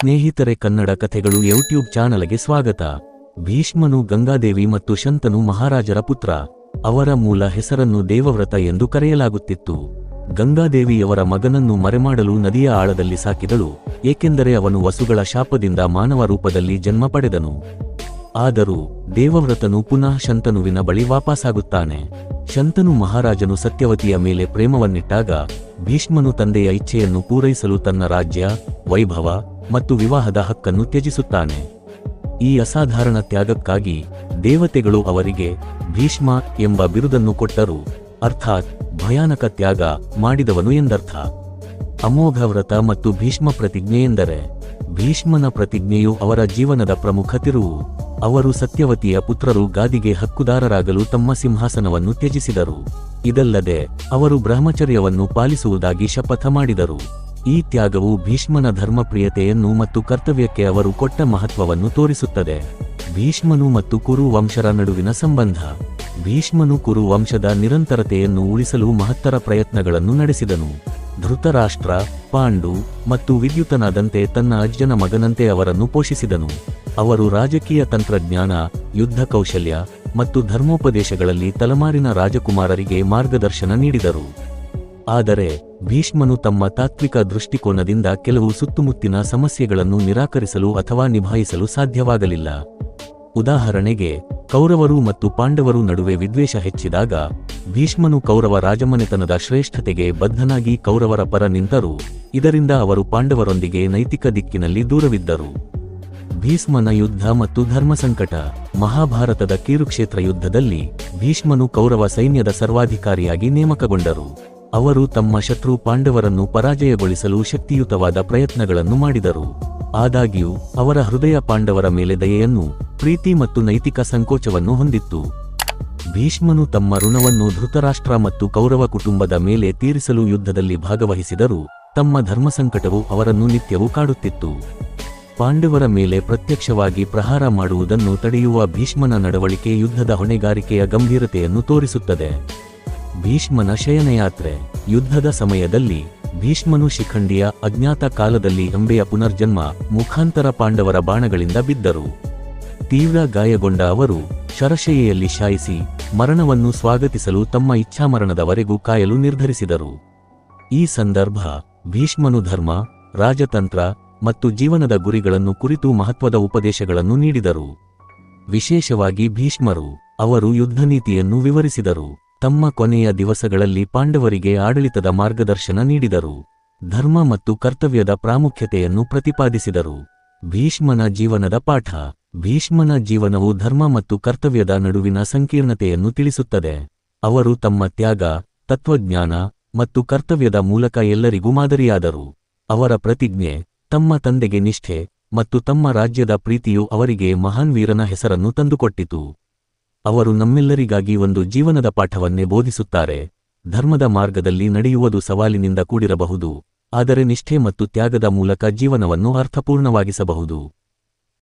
ಸ್ನೇಹಿತರೆ ಕನ್ನಡ ಕಥೆಗಳು ಯೂಟ್ಯೂಬ್ ಚಾನಲ್ಗೆ ಸ್ವಾಗತ. ಭೀಷ್ಮನು ಗಂಗಾದೇವಿ ಮತ್ತು ಶಂತನು ಮಹಾರಾಜರ ಪುತ್ರ. ಅವರ ಮೂಲ ಹೆಸರನ್ನು ದೇವವ್ರತ ಎಂದು ಕರೆಯಲಾಗುತ್ತಿತ್ತು. ಗಂಗಾದೇವಿಯವರ ಮಗನನ್ನು ಮರೆಮಾಡಲು ನದಿಯ ಆಳದಲ್ಲಿ ಸಾಕಿದಳು, ಏಕೆಂದರೆ ಅವನು ವಸುಗಳ ಶಾಪದಿಂದ ಮಾನವ ರೂಪದಲ್ಲಿ ಜನ್ಮ ಪಡೆದನು. ಆದರೂ ದೇವವ್ರತನು ಪುನಃ ಶಂತನುವಿನ ಬಳಿ ವಾಪಸ್ಸಾಗುತ್ತಾನೆ ಶಂತನು ಮಹಾರಾಜನು ಸತ್ಯವತಿಯ ಮೇಲೆ ಪ್ರೇಮವನ್ನಿಟ್ಟಾಗ, ಭೀಷ್ಮನು ತಂದೆಯ ಇಚ್ಛೆಯನ್ನು ಪೂರೈಸಲು ತನ್ನ ರಾಜ್ಯ, ವೈಭವ ಮತ್ತು ವಿವಾಹದ ಹಕ್ಕನ್ನು ತ್ಯಜಿಸುತ್ತಾನೆ. ಈ ಅಸಾಧಾರಣ ತ್ಯಾಗಕ್ಕಾಗಿ ದೇವತೆಗಳು ಅವರಿಗೆ ಭೀಷ್ಮ ಎಂಬ ಬಿರುದನ್ನು ಕೊಟ್ಟರು. ಅರ್ಥಾತ್ ಭಯಾನಕ ತ್ಯಾಗ ಮಾಡಿದವನು ಎಂದರ್ಥ. ಅಮೋಘ ವ್ರತ ಮತ್ತು ಭೀಷ್ಮ ಪ್ರತಿಜ್ಞೆ ಎಂದರೆ, ಭೀಷ್ಮನ ಪ್ರತಿಜ್ಞೆಯು ಅವರ ಜೀವನದ ಪ್ರಮುಖ ತಿರುವು. ಅವರು ಸತ್ಯವತಿಯ ಪುತ್ರರು ಗಾದಿಗೆ ಹಕ್ಕುದಾರರಾಗಲು ತಮ್ಮ ಸಿಂಹಾಸನವನ್ನು ತ್ಯಜಿಸಿದರು. ಇದಲ್ಲದೆ, ಅವರು ಬ್ರಹ್ಮಚರ್ಯವನ್ನು ಪಾಲಿಸುವುದಾಗಿ ಶಪಥ ಮಾಡಿದರು. ಈ ತ್ಯಾಗವು ಭೀಷ್ಮನ ಧರ್ಮಪ್ರಿಯತೆಯನ್ನು ಮತ್ತು ಕರ್ತವ್ಯಕ್ಕೆ ಅವರು ಕೊಟ್ಟ ಮಹತ್ವವನ್ನು ತೋರಿಸುತ್ತದೆ. ಭೀಷ್ಮನು ಮತ್ತು ಕುರು ವಂಶರ ನಡುವಿನ ಸಂಬಂಧ. ಭೀಷ್ಮನು ಕುರು ವಂಶದ ನಿರಂತರತೆಯನ್ನು ಉಳಿಸಲು ಮಹತ್ತರ ಪ್ರಯತ್ನಗಳನ್ನು ನಡೆಸಿದನು. ಧೃತರಾಷ್ಟ್ರ, ಪಾಂಡು ಮತ್ತು ವಿದ್ಯುತನಾದಂತೆ ತನ್ನ ಅಜ್ಜನ ಮಗನಂತೆ ಅವರನ್ನು ಪೋಷಿಸಿದನು. ಅವರು ರಾಜಕೀಯ ತಂತ್ರಜ್ಞಾನ, ಯುದ್ಧ ಕೌಶಲ್ಯ ಮತ್ತು ಧರ್ಮೋಪದೇಶಗಳಲ್ಲಿ ತಲೆಮಾರಿನ ರಾಜಕುಮಾರರಿಗೆ ಮಾರ್ಗದರ್ಶನ ನೀಡಿದರು. ಆದರೆ ಭೀಷ್ಮನು ತಮ್ಮ ತಾತ್ವಿಕ ದೃಷ್ಟಿಕೋನದಿಂದ ಕೆಲವು ಸುತ್ತಮುತ್ತಿನ ಸಮಸ್ಯೆಗಳನ್ನು ನಿರಾಕರಿಸಲು ಅಥವಾ ನಿಭಾಯಿಸಲು ಸಾಧ್ಯವಾಗಲಿಲ್ಲ. ಉದಾಹರಣೆಗೆ, ಕೌರವರು ಮತ್ತು ಪಾಂಡವರು ನಡುವೆ ವಿದ್ವೇಷ ಹೆಚ್ಚಿದಾಗ, ಭೀಷ್ಮನು ಕೌರವ ರಾಜಮನೆತನದ ಶ್ರೇಷ್ಠತೆಗೆ ಬದ್ಧನಾಗಿ ಕೌರವರ ಪರ ನಿಂತರು, ಇದರಿಂದ ಅವರು ಪಾಂಡವರೊಂದಿಗೆ ನೈತಿಕ ದಿಕ್ಕಿನಲ್ಲಿ ದೂರವಿದ್ದರು. ಭೀಷ್ಮನ ಯುದ್ಧ ಮತ್ತು ಧರ್ಮ ಸಂಕಟ, ಮಹಾಭಾರತದ ಕೀರುಕ್ಷೇತ್ರ ಯುದ್ಧದಲ್ಲಿ ಭೀಷ್ಮನು ಕೌರವ ಸೈನ್ಯದ ಸರ್ವಾಧಿಕಾರಿಯಾಗಿ ನೇಮಕಗೊಂಡರು. ಅವರು ತಮ್ಮ ಶತ್ರು ಪಾಂಡವರನ್ನು ಪರಾಜಯಗೊಳಿಸಲು ಶಕ್ತಿಯುತವಾದ ಪ್ರಯತ್ನಗಳನ್ನು ಮಾಡಿದರು. ಆದಾಗ್ಯೂ, ಅವರ ಹೃದಯ ಪಾಂಡವರ ಮೇಲೆ ದಯೆಯನ್ನು, ಪ್ರೀತಿ ಮತ್ತು ನೈತಿಕ ಸಂಕೋಚವನ್ನು ಹೊಂದಿತ್ತು. ಭೀಷ್ಮನು ತಮ್ಮ ಋಣವನ್ನು ಧೃತರಾಷ್ಟ್ರ ಮತ್ತು ಕೌರವ ಕುಟುಂಬದ ಮೇಲೆ ತೀರಿಸಲು ಯುದ್ಧದಲ್ಲಿ ಭಾಗವಹಿಸಿದರೂ, ತಮ್ಮ ಧರ್ಮಸಂಕಟವು ಅವರನ್ನು ನಿತ್ಯವೂ ಕಾಡುತ್ತಿತ್ತು. ಪಾಂಡವರ ಮೇಲೆ ಪ್ರತ್ಯಕ್ಷವಾಗಿ ಪ್ರಹಾರ ಮಾಡುವುದನ್ನು ತಡೆಯುವ ಭೀಷ್ಮನ ನಡವಳಿಕೆ ಯುದ್ಧದ ಹೊಣೆಗಾರಿಕೆಯ ಗಂಭೀರತೆಯನ್ನು ತೋರಿಸುತ್ತದೆ. ಭೀಷ್ಮನ ಶಯನಯಾತ್ರೆ. ಯುದ್ಧದ ಸಮಯದಲ್ಲಿ ಭೀಷ್ಮನು ಶಿಖಂಡಿಯ ಅಜ್ಞಾತ ಕಾಲದಲ್ಲಿ ಅಂಬೆಯ ಪುನರ್ಜನ್ಮ ಮುಖಾಂತರ ಪಾಂಡವರ ಬಾಣಗಳಿಂದ ಬಿದ್ದರು. ತೀವ್ರ ಗಾಯಗೊಂಡ ಅವರು ಶರಶಯ್ಯೆಯಲ್ಲಿ ಶಾಯಿಸಿ ಮರಣವನ್ನು ಸ್ವಾಗತಿಸಲು ತಮ್ಮ ಇಚ್ಛಾಮರಣದವರೆಗೂ ಕಾಯಲು ನಿರ್ಧರಿಸಿದರು. ಈ ಸಂದರ್ಭ ಭೀಷ್ಮನು ಧರ್ಮ, ರಾಜತಂತ್ರ ಮತ್ತು ಜೀವನದ ಗುರಿಗಳನ್ನು ಕುರಿತು ಮಹತ್ವದ ಉಪದೇಶಗಳನ್ನು ನೀಡಿದರು. ವಿಶೇಷವಾಗಿ ಭೀಷ್ಮರು ಅವರು ಯುದ್ಧನೀತಿಯನ್ನು ವಿವರಿಸಿದರು. ತಮ್ಮ ಕೊನೆಯ ದಿವಸಗಳಲ್ಲಿ ಪಾಂಡವರಿಗೆ ಆಡಳಿತದ ಮಾರ್ಗದರ್ಶನ ನೀಡಿದರು. ಧರ್ಮ ಮತ್ತು ಕರ್ತವ್ಯದ ಪ್ರಾಮುಖ್ಯತೆಯನ್ನು ಪ್ರತಿಪಾದಿಸಿದರು. ಭೀಷ್ಮನ ಜೀವನದ ಪಾಠ. ಭೀಷ್ಮನ ಜೀವನವು ಧರ್ಮ ಮತ್ತು ಕರ್ತವ್ಯದ ನಡುವಿನ ಸಂಕೀರ್ಣತೆಯನ್ನು ತಿಳಿಸುತ್ತದೆ. ಅವರು ತಮ್ಮ ತ್ಯಾಗ, ತತ್ವಜ್ಞಾನ ಮತ್ತು ಕರ್ತವ್ಯದ ಮೂಲಕ ಎಲ್ಲರಿಗೂ ಮಾದರಿಯಾದರು. ಅವರ ಪ್ರತಿಜ್ಞೆ, ತಮ್ಮ ತಂದೆಗೆ ನಿಷ್ಠೆ ಮತ್ತು ತಮ್ಮ ರಾಜ್ಯದ ಪ್ರೀತಿಯು ಅವರಿಗೆ ಮಹಾನ್ ವೀರನ ಹೆಸರನ್ನು ತಂದುಕೊಟ್ಟಿತು. ಅವರು ನಮ್ಮೆಲ್ಲರಿಗಾಗಿ ಒಂದು ಜೀವನದ ಪಾಠವನ್ನೇ ಬೋಧಿಸುತ್ತಾರೆ. ಧರ್ಮದ ಮಾರ್ಗದಲ್ಲಿ ನಡೆಯುವುದು ಸವಾಲಿನಿಂದ ಕೂಡಿರಬಹುದು, ಆದರೆ ನಿಷ್ಠೆ ಮತ್ತು ತ್ಯಾಗದ ಮೂಲಕ ಜೀವನವನ್ನು ಅರ್ಥಪೂರ್ಣವಾಗಿಸಬಹುದು.